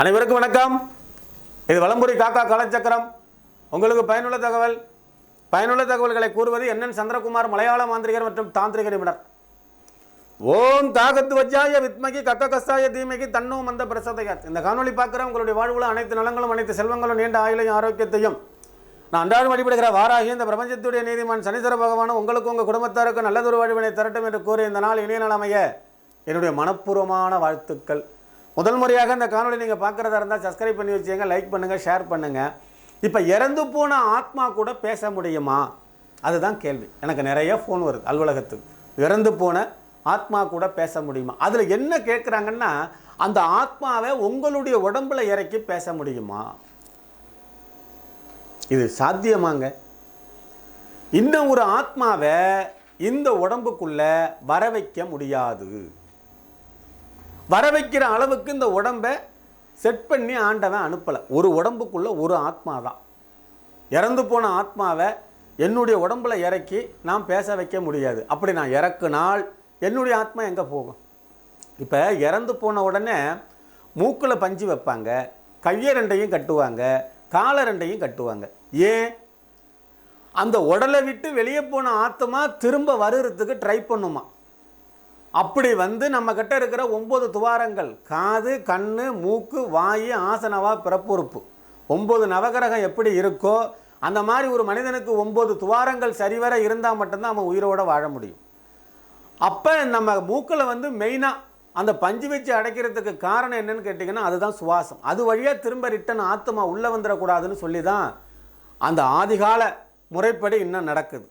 அனைவருக்கும் வணக்கம். இது வலம்புரி காக்கா கலச்சக்கரம் உங்களுக்கு பயனுள்ள தகவல் பயனுள்ள தகவல்களை கூறுவது என்னன் சந்திரகுமார் மலையாள மாந்திரிகர் மற்றும் தாந்திரிக நிபுணர். ஓம் தாகத்து வச்சாய வித்மகி கக்க கஸ்தாய தீமகி தன்னோ மந்த பிரசதையார் இந்த காணொளி பார்க்குற உங்களுடைய வாழ்வுல அனைத்து நலங்களும் அனைத்து செல்வங்களும் நீண்ட ஆயுளையும் ஆரோக்கியத்தையும் நான் அன்றாடம் வழிபடுகிற வாராகி இந்த பிரபஞ்சத்துடைய நீதிமான் சனீஸ்வர பகவானும் உங்களுக்கும் உங்கள் குடும்பத்தாருக்கும் நல்லதொரு வாழ்வினை தரட்டும் என்று கூறி இந்த நாள் இணைய நலமைய அமைய என்னுடைய மனப்பூர்வமான வாழ்த்துக்கள். முதல் முறையாக இந்த காணொலி நீங்கள் பார்க்குறதா இருந்தால் சப்ஸ்கிரைப் பண்ணி வச்சுங்க லைக் பண்ணுங்கள் ஷேர் பண்ணுங்கள் இப்போ இறந்து போன ஆத்மா கூட பேச முடியுமா? அதுதான் கேள்வி. எனக்கு நிறைய ஃபோன் வருது அலுவலகத்துக்கு. இறந்து போன ஆத்மா கூட பேச முடியுமா? அதில் என்ன கேட்குறாங்கன்னா அந்த ஆத்மாவை உங்களுடைய உடம்புல இறக்கி பேச முடியுமா? இது சாத்தியமாங்க. இன்னும் ஒரு ஆத்மாவை இந்த உடம்புக்குள்ளே வர வைக்க முடியாது. வர வைக்கிற அளவுக்கு இந்த உடம்பை செட் பண்ணி ஆண்டவன் அனுப்பலை. ஒரு உடம்புக்குள்ளே ஒரு ஆத்மா தான் இறந்து போன ஆத்மாவை என்னுடைய உடம்புல இறக்கி நான் பேச வைக்க முடியாது. அப்படி நான் இறக்குனால் என்னுடைய ஆத்மா எங்கே போகும்? இப்போ இறந்து போன உடனே மூக்கில் பஞ்சு வைப்பாங்க கையை ரெண்டையும் கட்டுவாங்க காலை ரெண்டையும் கட்டுவாங்க. ஏன்? அந்த உடலை விட்டு வெளியே போன ஆத்மா திரும்ப வருகிறதுக்கு ட்ரை பண்ணுமா? அப்படி வந்து நம்ம கிட்ட இருக்கிற ஒம்பது துவாரங்கள் காது கண் மூக்கு வாய் ஆசனவா பிறப்புறுப்பு. ஒம்பது நவகிரகம் எப்படி இருக்கோ அந்த மாதிரி ஒரு மனிதனுக்கு ஒம்பது துவாரங்கள் சரிவர இருந்தால் மட்டும்தான் அவன் உயிரோட வாழ முடியும். அப்போ நம்ம மூக்கில் வந்து மெயினாக அந்த பஞ்சு வச்சு அடைக்கிறதுக்கு காரணம் என்னன்னு கேட்டிங்கன்னா அதுதான் சுவாசம். அது வழியாக திரும்ப ரிட்டன் ஆத்மா உள்ளே வந்துடக்கூடாதுன்னு சொல்லி தான் அந்த ஆதிகால முறைப்படி இன்னும் நடக்குது.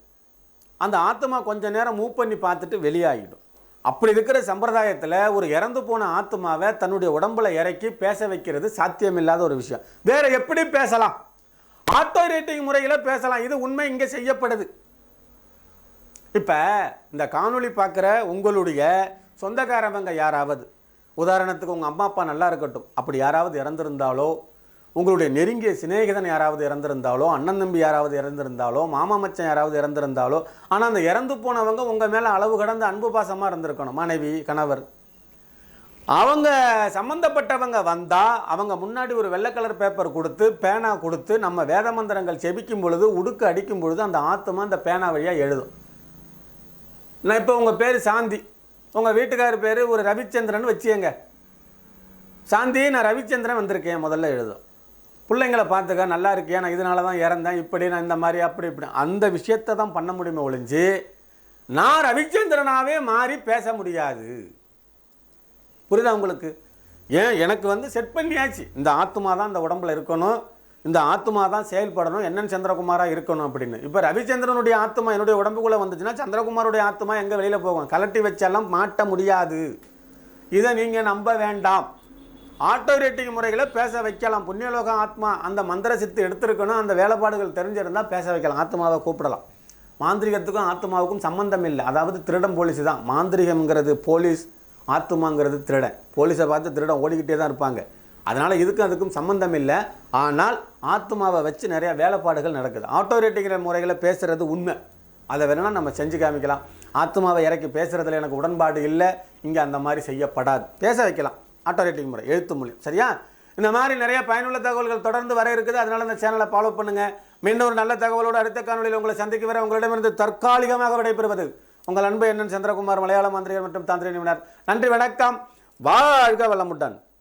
அந்த ஆத்மா கொஞ்ச நேரம் மூவ் பண்ணி பார்த்துட்டு வெளியாகிடும். அப்படி இருக்கிற சம்பிரதாயத்தில் ஒரு இறந்து போன ஆத்மாவை தன்னுடைய உடம்புல இறக்கி பேச வைக்கிறது சாத்தியமில்லாத ஒரு விஷயம். வேற எப்படி பேசலாம்? ஆட்டோ ரேட்டிங் முறையில் பேசலாம். இது உண்மை இங்கே செய்யப்படுது. இப்போ இந்த காணொளி பார்க்குற உங்களுடைய சொந்தக்காரவங்க யாராவது? உதாரணத்துக்கு உங்கள் அம்மா அப்பா நல்லா இருக்கட்டும். அப்படி யாராவது இறந்துருந்தாலோ உங்களுடைய நெருங்கிய சிநேகிதன் யாராவது இறந்திருந்தாலோ அண்ணன் தம்பி யாராவது இறந்திருந்தாலோ மாமா மச்சன் யாராவது இறந்திருந்தாலோ ஆனால் அந்த இறந்து போனவங்க உங்கள் மேலே அளவு கடந்த அன்பு பாசமாக இருந்திருக்கணும். மனைவி கணவர். அவங்க சம்மந்தப்பட்டவங்க வந்தால் அவங்க முன்னாடி ஒரு வெள்ளை கலர் பேப்பர் கொடுத்து பேனா கொடுத்து நம்ம வேத மந்திரங்கள் செபிக்கும் பொழுது உடுக்கு அடிக்கும் பொழுது அந்த ஆத்மா அந்த பேனா வழியாக எழுதும். நான் இப்போ உங்கள் பேர் சாந்தி. உங்கள் வீட்டுக்கார் பேர் ஒரு ரவிச்சந்திரன் வச்சுங்க சாந்தி நான் ரவிச்சந்திரன் வந்திருக்கேன் முதல்ல எழுதும். பிள்ளைங்களை பார்த்துக்க நல்லா இருக்கியா? நான் இதனால தான் இறந்தேன் இப்படி நான் இந்த மாதிரி அப்படி இப்படி. அந்த விஷயத்தை தான் பண்ண முடியுமே ஒழிஞ்சு நான் ரவிச்சந்திரனாகவே மாறி பேச முடியாது. புரியுதா உங்களுக்கு? ஏன்? எனக்கு வந்து செட் பண்ணியாச்சு. இந்த ஆத்மா தான் இந்த உடம்புல இருக்கணும். இந்த ஆத்மா தான் செயல்படணும். என்னன் சந்திரகுமாராக இருக்கணும் அப்படின்னு. இப்போ ரவிச்சந்திரனுடைய ஆத்மா என்னுடைய உடம்புக்குள்ளே வந்துச்சுன்னா சந்திரகுமாருடைய ஆத்மா எங்கே வெளியில் போகும்? கலட்டி வச்செல்லாம் மாட்ட முடியாது. இதை நீங்கள் நம்ப வேண்டாம். ஆட்டோ ரேட்டிங் முறைகளை பேச வைக்கலாம். புண்ணியலோகம் ஆத்மா அந்த மந்திர சித்து எடுத்திருக்கணும். அந்த வேலைப்பாடுகள் தெரிஞ்சிருந்தால் பேச வைக்கலாம். ஆத்மாவை கூப்பிடலாம். மாந்திரிகத்துக்கும் ஆத்மாவுக்கும் சம்மந்தம் இல்லை. அதாவது திருடம் போலீஸ் தான். மாந்திரிகம்ங்கிறது போலீஸ் ஆத்மாங்கிறது திருடன். போலீஸை பார்த்து திருடம் ஓடிக்கிட்டே தான் இருப்பாங்க. அதனால் இதுக்கும் அதுக்கும் சம்மந்தம் இல்லை. ஆனால் ஆத்மாவை வச்சு நிறையா வேலைப்பாடுகள் நடக்குது. ஆட்டோ ரேட்டிங்கிற முறைகளை பேசுகிறது உண்மை. அதை வேணால் நம்ம செஞ்சு காமிக்கலாம். ஆத்மாவை இறக்கி பேசுகிறதுல எனக்கு உடன்பாடு இல்லை. இங்கே அந்த மாதிரி செய்யப்படாது. பேச வைக்கலாம். ஆட்டோ ரேட்டிங் முறை எழுத்து மூலியம் சரியா? இந்த மாதிரி நிறைய பயனுள்ள தகவல்கள் தொடர்ந்து வர இருக்குது. அதனால் இந்த சேனலை ஃபாலோ பண்ணுங்கள் மீண்டும் ஒரு நல்ல தகவலோடு அடுத்த காணொலியில் உங்களை சந்திக்க வர உங்களிடமிருந்து தற்காலிகமாக விடைபெறுவது உங்கள் அன்பு என்னன் சந்திரகுமார் மலையாள மந்திரிகள் மற்றும் தாந்திர நிபுணர். நன்றி வணக்கம். வாழ்க வளமுடன்.